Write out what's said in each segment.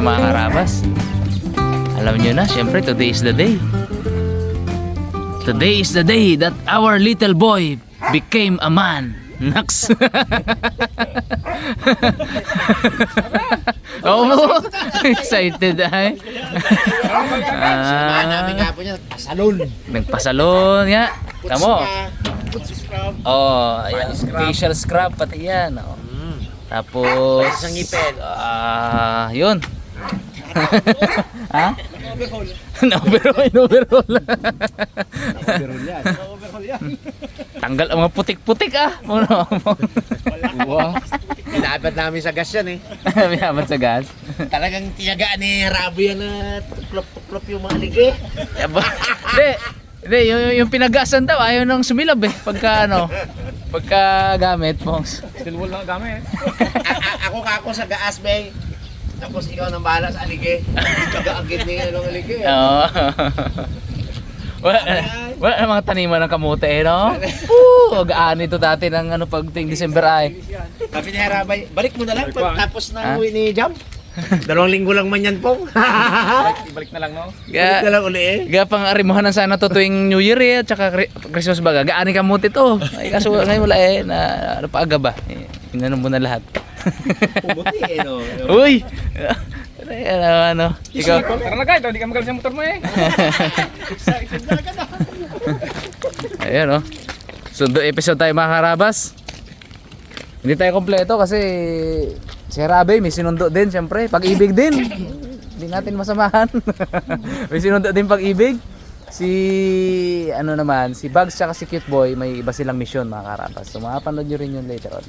sa mga karabas. Alam nyo na, syempre, today is the day. Today is the day that our little boy became a man. Naks. Oo mo. Excited ay. Ah, salon. nagpasalon nga. Tamo. Oh, ayan. facial scrub pati yan. Oh. Tapos Sa ngipin. Ah, yun. Ha? Na-overhaul. Na-overhaul. Tanggal ang mga putik-putik ah. Ano? wow. Inaabad namin sa gas yan eh. Mayaman sa gas. Talagang tiyagaan ni Rabo yan na tuklop-tuklop yung mga ligi. Hindi. Hindi, yung, yung pinagasan daw, ayaw nang sumilab eh. Pagka ano, pagka gamit, Pongs. Still wall lang gamit. A- a- ako ka ako sa gaas, bay. Tapos ikaw nang bahala sa aligi. Tagaagid ni ano aligi. Oo. wala, wala na mga taniman ng kamote eh, no? Woo! Gaan ito dati ng ano pag ting December ay. Sabi ni Harabay, balik mo na lang Balik pa, pag tapos Ah? na uwi ni Jam. Dalawang linggo lang man yan pong. Ibalik na lang no. Balik na Ga, lang uli eh. ga pang arimuhan na sana to tuwing New Year eh, at saka Christmas baga. Gaani kamote to. Ay kaso ngayon wala eh, na ano pa aga ba? Eh, Inanom mo na lahat. Pumuti eh no. Uy! ano, ano, ikaw, Tara na guys, hindi ka magaling sa motor mo eh. Ayan oh. Sundo episode tayo mga karabas. Hindi tayo kompleto kasi si Rabe may sinundo din syempre. Pag-ibig din. Hindi natin masamahan. may sinundo din pag-ibig. Si ano naman, si Bugs tsaka si Cute Boy may iba silang mission mga karabas. So mapanood nyo rin yun later on.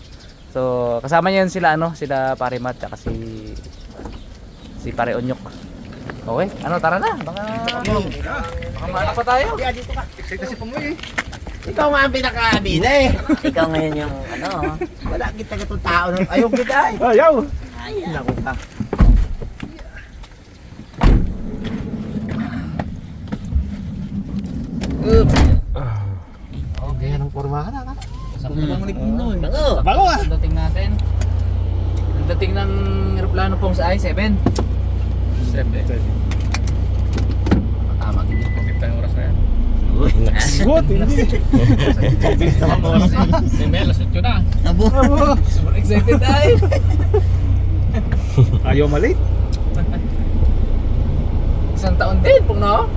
So kasama niyan sila ano, sila Pare Matt tsaka si si Pare Onyok. Okay, ano tara na. Baka baka maanak pa tayo. Excited si Pamoy eh. Ikaw nga ang pinaka-abida eh. Ikaw ngayon yung ano, Wala kita katong tao na ayaw kita eh. Ayaw. Naku ka. Oh, ganyan ang pormahan na. Sakto bang ni Pinoy? bango. Bago ah. Dating natin. Ang dating ng eroplano pong sa I-7. Sebe. Tama din yun. Kapit tayong oras na yan. Good, hindi. Si Mel, alas 8 na. Abo. Super excited ay. Ayaw malit. Isang taon din pong no?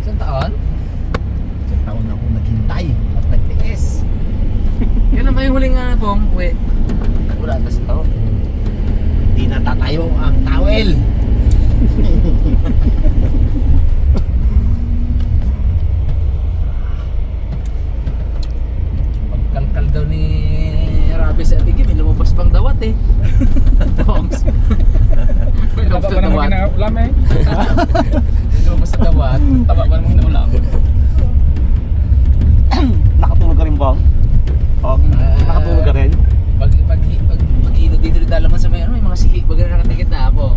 Isang taon? Isang taon na akong naghintay at nagtiis. Yun naman yung huling nga pong uwi. Wala tas taon. Di natatayo ang towel. Pagkalkal daw ni Rabi sa Tiggy, may lumabas pang dawat eh. Pongs. may lumabas Taba na pa naman dawat. kinaulam eh. May lumabas na dawat. Taba pa naman kinaulam. Nakatulog ka rin bang? Oh, nakatulog ka rin? Pag pag pag pag ilo dito dito naman sa may ano, may mga siki baga nakatikit na po.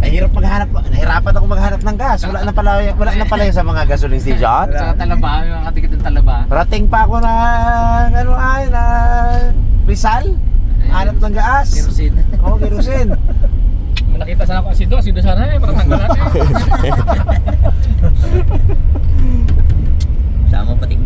Nahirap maghanap, nahirapan ako maghanap ng gas. Wala na pala, wala na pala yun sa mga gasoline station. Sa talaba, may mga nakatikit ng talaba. Rating pa ako na, ano ay, na Rizal. Hanap ng gas. Kerosene. Oo, oh, kerosene. Nakita sana ako asido, asido sana eh. Para tanggal natin. Sama pating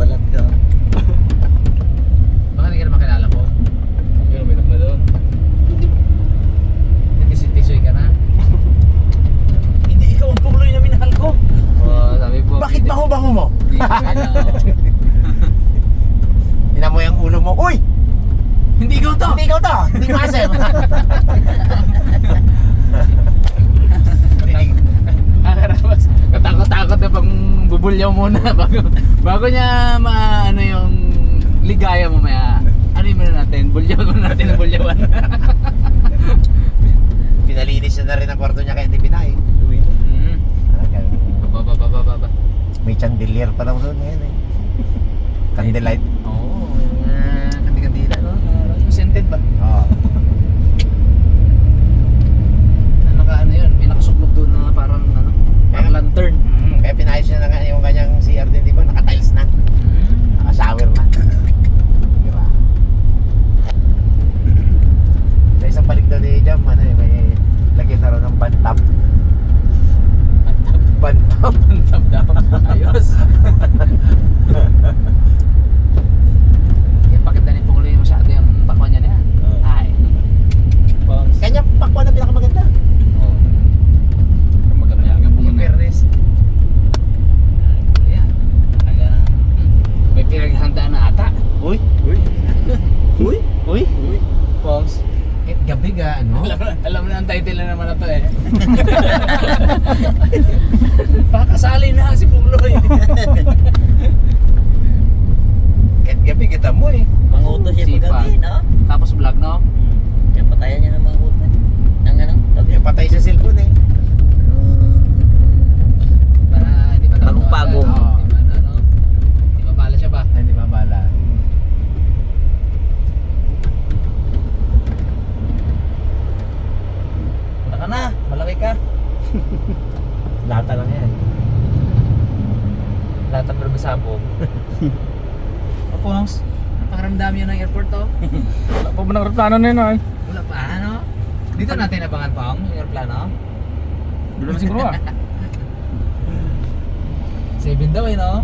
na to eh. Baka sali na si Puloy. Kahit gabi kita mo eh. Manguto siya Sipag. paggabi, no? Tapos vlog no? Hmm. Kaya patayan niya ng manguto. Ang ano? Tawag- Yung patay sa cellphone eh. Para hindi pa Bagong-bago. Oo. Aeroplano na yun ay? Wala pa, ano? Dito natin abangan Pong, yung airplano. Dulo na siguro ah. Seven daw eh, no?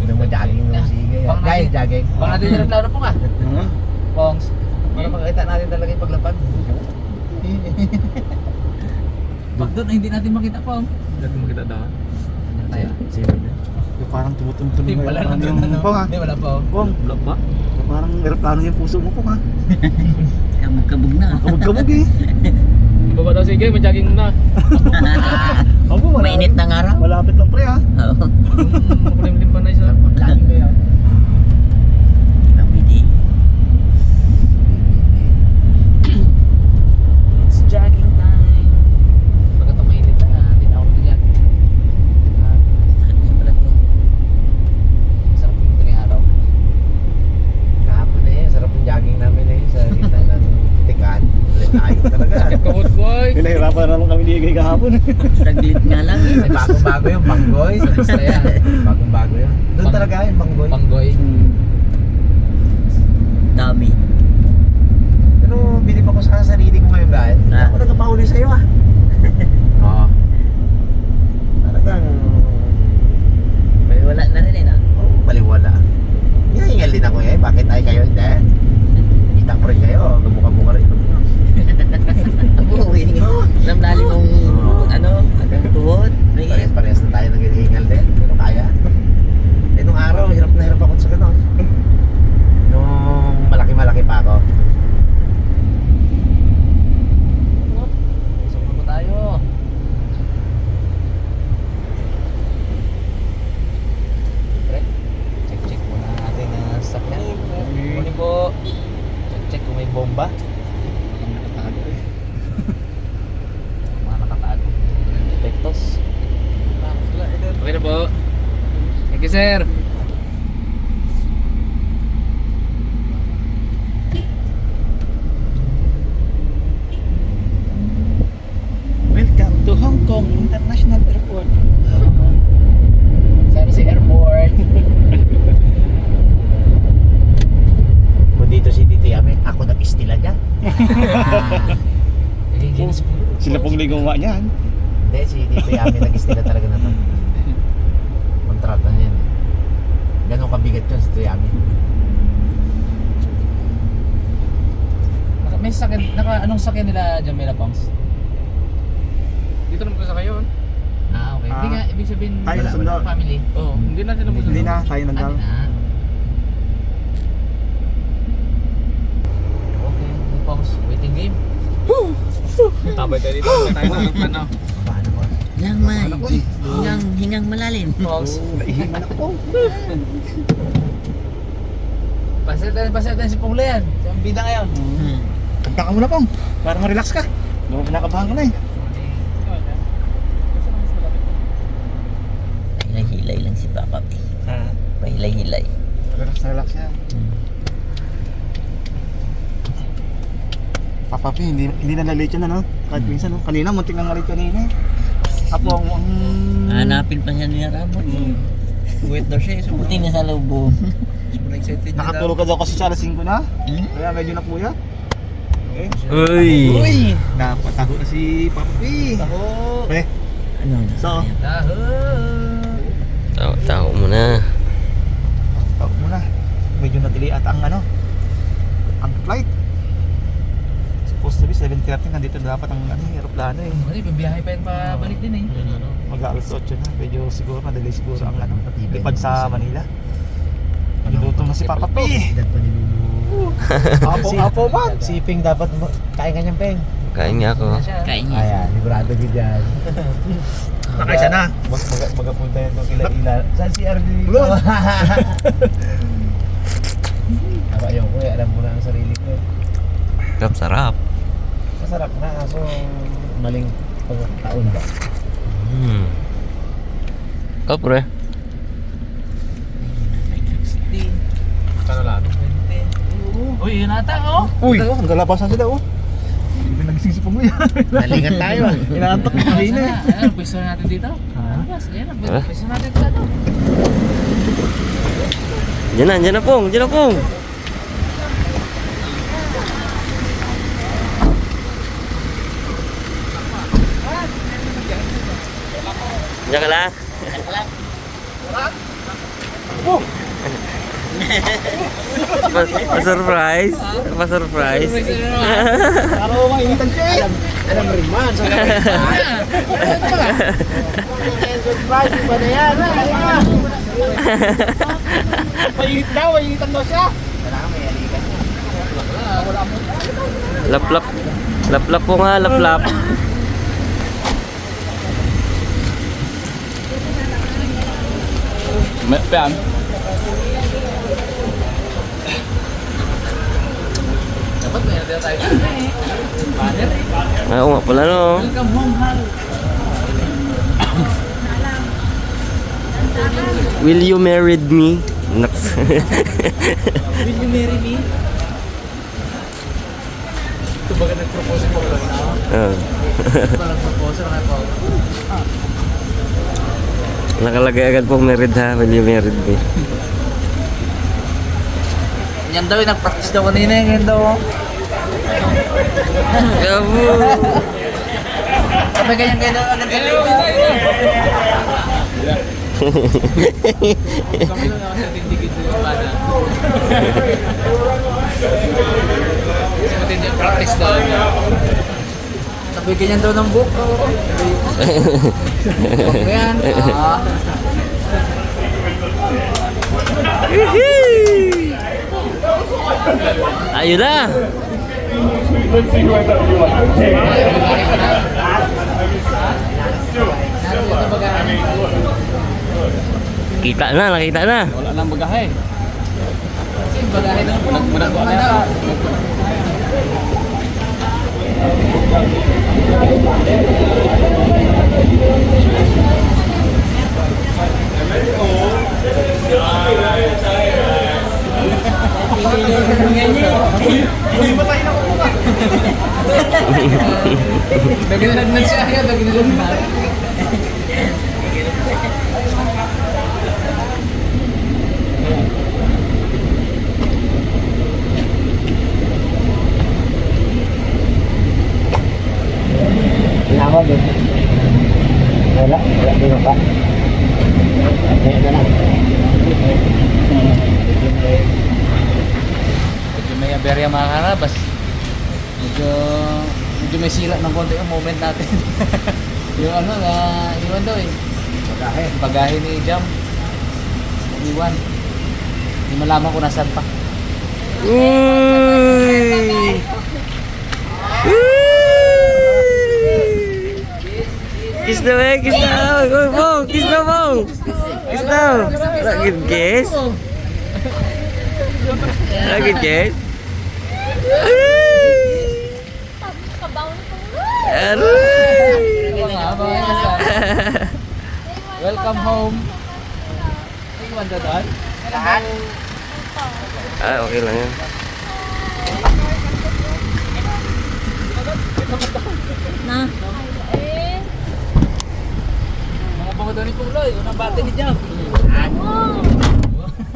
Hindi mo jogging mo sige. Pang Guys, natin- jogging. Pang natin yung airplano po ka. Pongs. Para makita natin talaga yung paglapag. Pag doon ay hindi natin makita Pong. Hindi natin makita daw. Ano tayo? Yung parang tumutunog-tunog Hindi wala yung, nandun ano. Pong, ha? Hindi wala pa. oh. Pong, Wala pa? Parang aeroplano yung puso mo, Pong, ha? Kabog-kabog na. Kabog-kabog, eh. Baba daw sige, may jogging na. Opo, wala. Mainit ng araw. Malapit lang, pre, ha? Oo. Makulimlim pa na isa. Jogging kayo. Pamili. It's jogging time. Pag ito mainit na, hindi na ako mag-jogging. Ah, Sakit sa balat ko. Sarap yung madaling araw. Kahapon na eh, sarap yung jogging namin eh. Sa gitna ng tikan. Ulit tayo talaga. Sakit kahod ko ay. Pinahirapan na naman kami ni Igay kahapon. Saglit nga lang eh. May bagong-bago yung banggoy. Sa Bisaya. Bagong-bago yun. Doon Bang- talaga yung banggoy. Panggoy. Dami. Pero bilib ako sa sarili ko ngayon dahil hindi Ah. ako nagpapahuli sa'yo ah. Oo. Talagang May wala na rin eh. No? oh, baliwala. Hinahingal din ako eh. Bakit ay kayo hindi? Kita ko rin kayo. Kamuka-muka rin. Ako, hihingi. Namlalim mong Oo. ano, agang tuhod. May Parehas-parehas na tayo naghihingal din. Pero kaya. Eh nung araw, hirap na hirap ako sa ganun. Nung malaki-malaki pa ako. Sumama po tayo. Pre, check-check muna natin ang sakyan. Kunin po. Check-check kung may bomba. Mga nakatago. Epektos. Okay na po. Thank you, sir. Welcome to Hong Kong International Airport. Sana si airport. Kung dito si Tito Yame, ako nag-istila dyan. Nagiginis po. Sila ligawa niyan. Hindi, si Tito Yame nag-istila talaga na to. Kontrata niya yun. eh. Ganun kabigat yun si Tito Yame. Naka- May sakyan, naka, anong sakyan nila Jamila Pongs? Dito naman sa kayo. Ah, okay. Hindi Ah, nga, ibig sabihin, tayo wala, wala family. Oo, hindi na sila Hindi na, tayo Ano nandang. na? Okay, Pongs, waiting game. Tabay tayo dito. Tayo na. Paano mo? Lang may. Hingang, hingang malalim. Pongs, Naihiman ako, Pong. pasatan, pasatan si Pongla yan. Ang bida ngayon. Hmm. Kanta ka muna, Pong. Para ma-relax ka. Mukhang kinakabahan ka na, eh. Hilay-hilay lang si Papa. Ah, Pahilay-hilay. relax na relax yan. Papa P, hindi, hindi na late yun, ano? Kahit minsan, no? Kanina, muntik nang malate kanina, eh. Apo, ang... ang... Hanapin pa siya niya Ramon. Wait daw siya. Buti na sa lubo. Sobrang excited Nakatulog ka daw kasi sa alas 5 na. Hmm? Kaya medyo napuyat. Eh. Uy! Uy! Napatago na si Papa P. Tago. Pre, Ano? So? Taho! Tao, tao mo na. tago mo na. Medyo na-delay ata ang ano. Ang flight. Supposed to be 7.30. Nandito na dapat ang ano, aeroplano eh. Kasi bibiyahe pa yan pa balik din eh. Mag-aalas 8 na. Medyo siguro, na-delay siguro ang ano. Lipad sa. Manila. Nilutong na si Papa P. Apo, apo man. Siping dapat mo- kain ka niyang peng. Kain nga ako. Kain niya. Ayan, librado ka dyan. Nakaisa na. Mag, mag, magapunta yun ng kila ila. Saan si RV? Ulo. Ako ayaw ko eh, alam mo na ang sarili ko eh. Sarap, sarap. Masarap na, kaso maling pagkataon ba? Hmm. Ikaw, pre. Uy, yun ata oh! Uy, ang galabasan sila oh. Pinagsisipag mo yan. Nalikan tayo. Inaantok mo kanina eh. Ayan, pwesto natin dito. Yes, ayan, Ha? pwesto natin dito. Diyan na, diyan na pong, diyan na pong. Diyan ka lang. Pa- Pa-surprise. Pa-surprise. Para mo mainitan siya eh. Alam rin man. Sa Surprise ba na yan? Mainit daw, mainitan daw siya. Laplap. Laplap po nga, laplap. Dapat may natin tayo. Banner eh. Ah, Oo nga pala no. Welcome home, Hal. Will you marry me? Naks. Will you marry me? Ito baga nag-propose ko lang na. Ah. Ito ba nag-propose na ako? Nakalagay agad po married ha. Will you marry me? Yan daw, nag-practice daw kanina. Yan daw. Gabo. Sabi ganyan kayo daw. Agad kayo. Kami lang ako sa tindigid yung bata. Kasi matindi practice daw. Sabi ganyan daw ng book. Sabi, yan. Ah. Ayun na. Ito baga. Kita na, nakita na. Wala nang bagahe. Bagahe na po. Nagmuna na. Naginalag na siya. Naginalag na. Tinawag eh. Wala, wala din pa. Ngayon na lang. Medyo may aberya mga karabas. Medyo, medyo may sila ng konti yung moment natin. yung ano, na iwan daw eh. Bagahe. Bagahe ni Jam. Iwan. Hindi malaman kung nasaan pa. Uy! Kiss na ba? Kiss na! Go, Bong! Kiss na, Bong! Kiss na! Lagid kiss? Lagid kiss? Welcome home. Iwan daw doon. Ah, okay lang yan. Mga pango daw ni Kuloy. Unang bate ni Jam.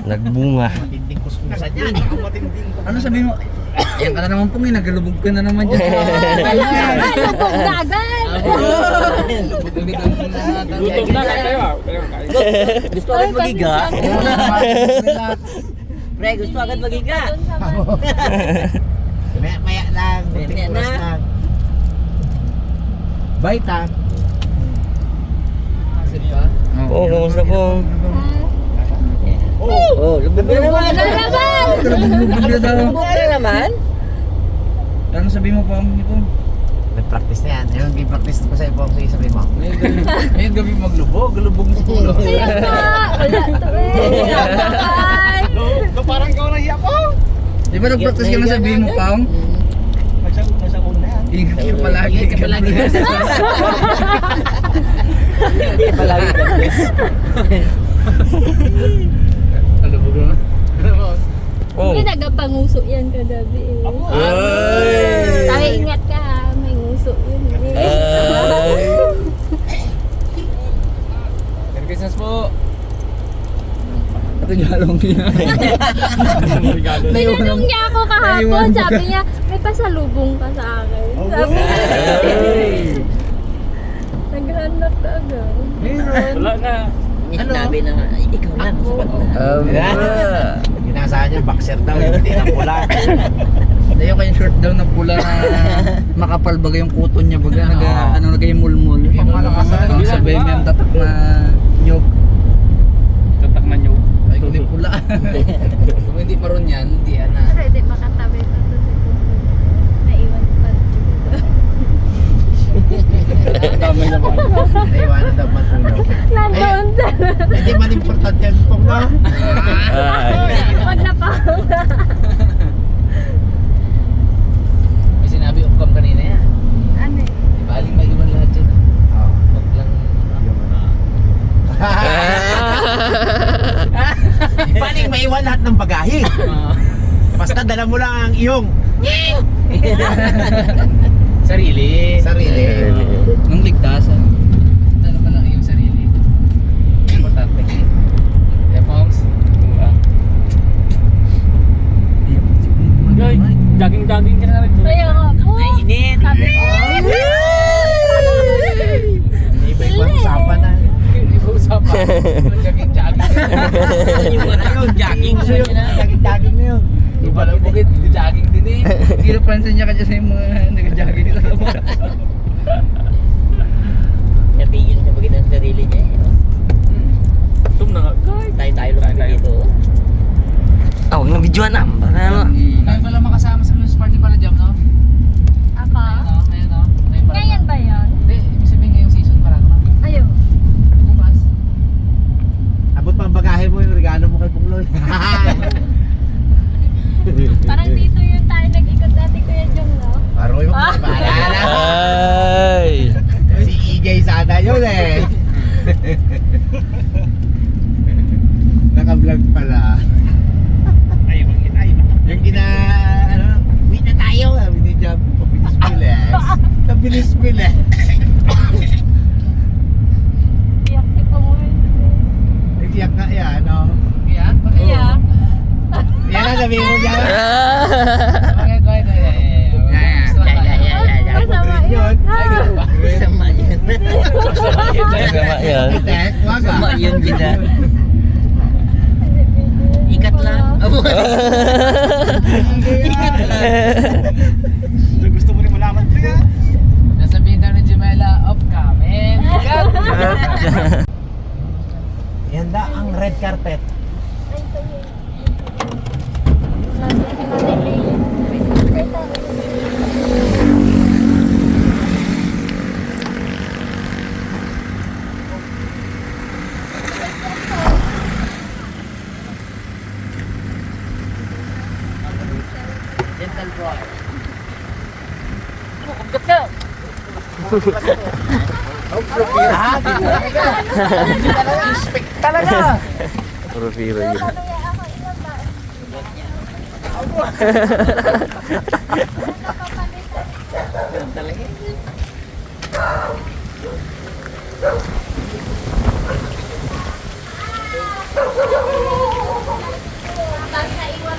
Nagbunga. Tinding kuskusan yan. Ano sabi mo? Yan ka na naman pong nagalubog ka na naman dyan. Lubog na agad! Gutom na kayo ah. Gusto agad magiga? Pre, gusto agad magiga? Maya, lang. Maya, Kunting maya Baita. Oh, kamusta po? Oh, lubog na naman. Naman? Lubog na daw. Lubog na naman. Ano sabi mo pa mo po? Nag-practice na yan. Ayun, may-practice ko sa ipo. Sige, sabi mo. Ngayon gabi, maglubog, galubog mo sa ulo. Kaya pa! Wala to eh! Parang ikaw nahiya po. Di ba nag-practice ka na sabihin mo pa? Nagsagot na sa una yan. Ingat ka palagi. Ingat ka palagi. Palagi ka. Galubog na. Oh. Hindi nagapanguso yan kagabi eh. Ay! Tayo ingat ka ha. Ay. Merry Christmas po. Ito jalong niya. Tinanong niya ako kahapon, sabi niya, may pasalubong ka sa akin. Sabi niya, Ay. naghanap ka agad. Wala na. Niya sinabi na, "Ay, ikaw na, sapat na. Aba. Ginasahan niya, boxer daw, hindi na pula. Hindi yung kanyang short daw na pula na makapal baga yung kuton niya baga naga, ano nagahimulmul. Yung Pangmalakasan. sabay may ang tatak na nyog. Tatak na nyo. Ay kundi pula. Kung hindi maroon yan, hindi yan na. Pwede makatabi pa to sa kuko. Naiwan pa dito. Naiwanan daw matulog. Nandoon sa... Hindi man importante yan pong no? Ay. Wag na pa. May sinabi ukam kanina yan. Ano eh? Di ba aling maiwan lahat yan. Oo. Wag lang. Paling maiwan lahat ng bagahe. ah, Basta dala mo lang ang iyong sarili. sarili. Nung ligtasan. Ano ba lang iyong sarili? Importante. Yeah, Pongs. Guy, jogging-jogging ka na rin. Kaya nga po. Init. Sabi ko. Hindi ba ibang usapan na? Hindi ba usapan? Jogging-jogging. Yung jogging. Daging-daging na yun. Di ba lang bukid, jogging din eh. Hindi na pansin niya kasi yung mga nag-jogging sa labas. Napigil niya bagay ng sarili niya. eh, no? Tum na nga. Tayo-tayo lang dito. Ah, huwag na videoan na. Baka ano. Kayo pala makasama sa Christmas party pala jam, no? Ako? Ayun, no? Ayun, no? Ngayon pala. Ngayon ba yun? Hindi, ibig sabihin ngayong season pala, no? Ayun. Bukas. Abot pa ang bagahe mo yung regalo mo kay Pungloy. Parang dito yun tayo nag-ikot dati Kuya Jong, no? Paroy mo pa paalala. Ay. Si EJ sana yun eh. Naka-vlog pala. Ay, ay. Yung gina, ano, uwi na tayo. Sabi ni Jam, pabilis bilis. Pabilis bilis. Iyak si Pamuhin. Nagsiyak ka, yan, ano. Bakit? Iyak. Yan ang sabihin mo dyan. Bakit? Bakit? Ay, ay, ay, ay. Gusto Yeah, na yeah, tayo. yeah, yeah, yeah. Masama Yun. yun. Ay, ganun ba? Sama yun. Sama yan. Sama yun, gina. Ikat lang. Ikat lang. Gusto mo rin malaman, ah. Nasabihin daw ni Jemela, up kamen. Cut! Yan da, ang red carpet. Ah, di talaga. Di talaga. Inspect talaga. Tapos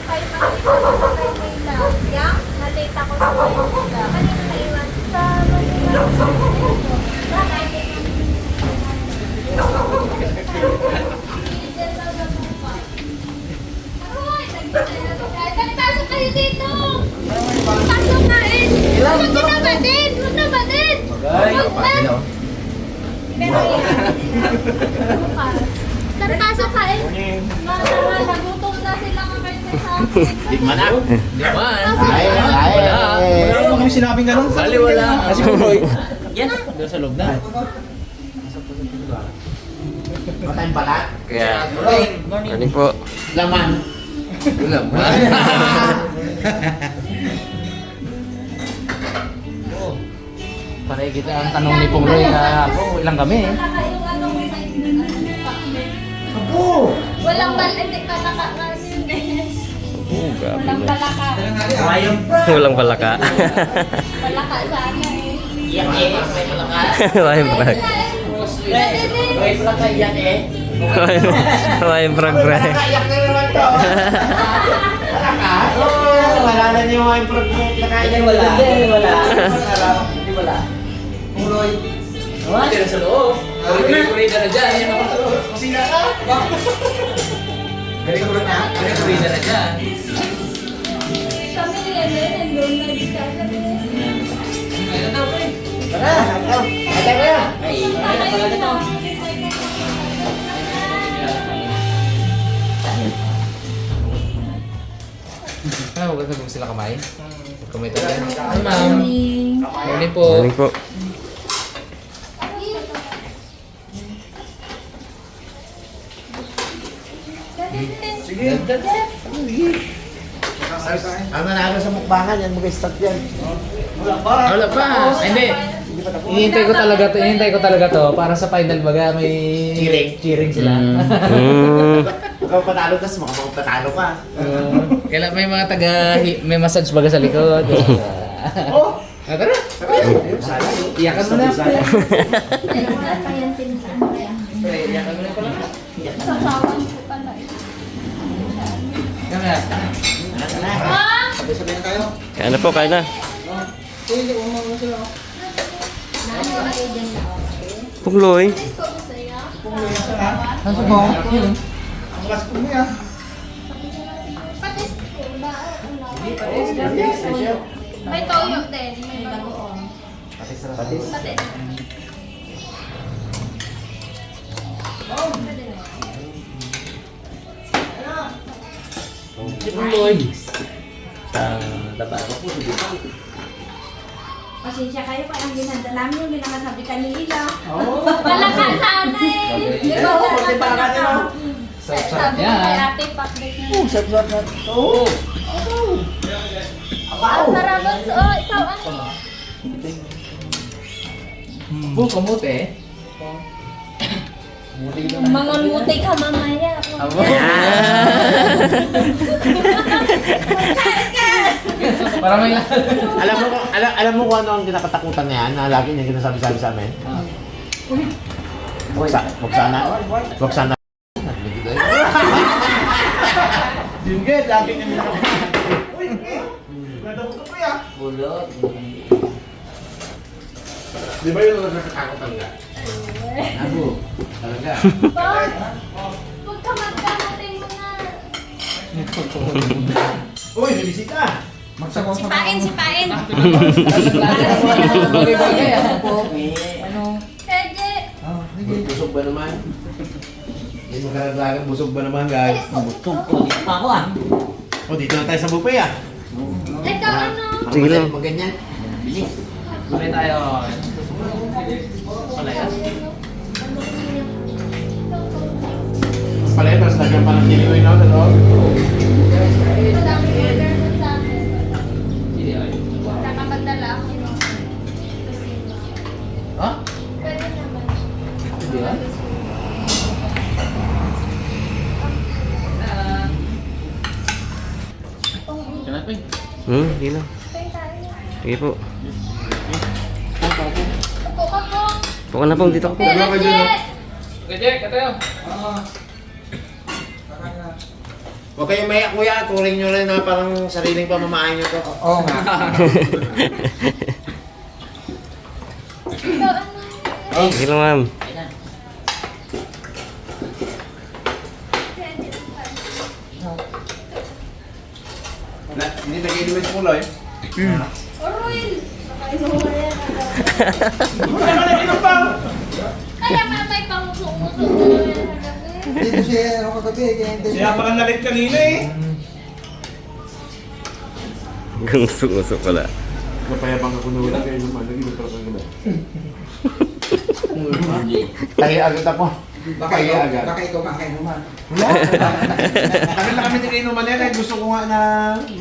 Mayla. Yeah? Nalate ako sa Manila. Kanina naiwan? Sa Manila. Pasok kayo dito! Pasok na eh! Huwag na nabatid! Huwag na batid! Huwag na! Pero yan. Pasok ka eh! Mga nagutom na sila kakain sa akin. Di man ah. Di ba? Ay, ay, Wala. ay. Wala naman kami sinabing ganun. Bali wala. Kasi kuloy. Yan. Doon sa loob na. Matayang balat. Kaya, morning po. Laman. Ba? Panay kita ang tanong ni Pungloy na po, ilang kami eh. Apo! Walang bal, hindi palaka kasi yung ganyan. Oh, grabe Walang na. palaka. Walang palaka. Palaka sana eh. iyak eh. May malakas. May brag. May malakas iyak eh. Brag brag. Nakaiyak na naman to. Wala ka? Oo, wala na niyo mga improvement. Nakaiyak Wala. na. Hindi wala. Hindi wala. What? Tira sa loob. Kurida na dyan. Yan ako. Masina ka? Galing ko na. Kurida na dyan. Kami ni Ellen, nandun na na, pre. Tara, ito. Ate ko yan. Ay, ay, pala na to. Ah, huwag na sila kamay. Kumay tayo. Hi, ma'am. Morning po. Morning po. Sige. Ang nanalo sa mukbangan, yan mag-start yan. Wala pa. Ay, Hindi. Hinihintay ko talaga to, hinihintay ko talaga to para sa final baga may Cheering. cheering sila. Mm. Ikaw patalo, tapos mukhang patalo ka. Uh, kailan may mga taga may massage baga sa likod. Oh! Ah, tara. Sana. Iyakan mo na. Wala pa iyakan mo na pala. Pala. Yan na. Ah! Sabay-sabay na tayo. Kaya na po, kaya na. Kayo dyan na sa'yo. Ang subo. Ang lakas mo yan. Patis ko ba? May toyo din. May bagoong. Patis patis. Patis. Sa Tabaco po, hindi pa. Pasensya kayo pa ang ginanda namin yung ginakasabi kanila. Wala ka sana eh. Di ba? pati pa ka nila. Sarap-sarap Sabi ko kay yan. ate, pakbet na. Oh, sarap na. Oo. Ang sarabot. Oh, ikaw ano? Bu, kamote eh. Mga muti ka mamaya. Abo. Para may alam mo alam, alam mo kung ano ang kinakatakutan na yan na lagi niya ginasabi-sabi sa amin? Wag sa, wag sana. Wag sana. Dinggit, lagi niya kinakatakutan. Uy, ka pa yan. Bulot. Di ba yun ang nakakakutan ka? Abo, talaga. Pag, huwag ka magkamating mga... Uy, may bisita. Sipain, sipain. Bagay-bagay ah. Pwede. Busog ba naman? Hindi mo karaglagan, busog ba naman guys? Butog ko. Dito pa ako ah. O, dito na tayo sa buffet ah. Ikaw ano? Sige lang. Mag ganyan. Bilis. Tuloy tayo. Wala ay. Saka magdala ako ng Ha? Pwede naman. Hindi ba? Hmm, sige lang. Pwede. Sige po. Ako ka po. Puka na pong dito ko po. Pwede, Jet. Okay, Jack, katayo. Huwag kayong maya kuya, turing nyo rin na parang sariling pamamahay nyo to. Oo nga. Ano? Sige lang, ma'am. Hindi nag-inumin sa kuloy. Oruil. Kaya mamay panguso-uso na Dito siya, ano kagabi, kaya hindi siya. Kaya nalit kanina eh. Gungso-guso pala. Napayabang ako na wala kayo naman. Nag-inom pa lang ganda. Kaya agad ako. Baka Kaya ikaw, agad. baka ikaw kakainuman. Wala. Kami na kami nag-inuman yan. eh. Gusto ko nga na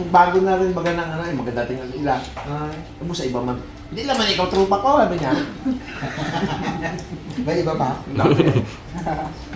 bago na rin baga ng ano, eh, maganda tingnan ila. Ay, mo sa iba man. Hindi naman ikaw trupa ko, sabi niya. Ba iba pa?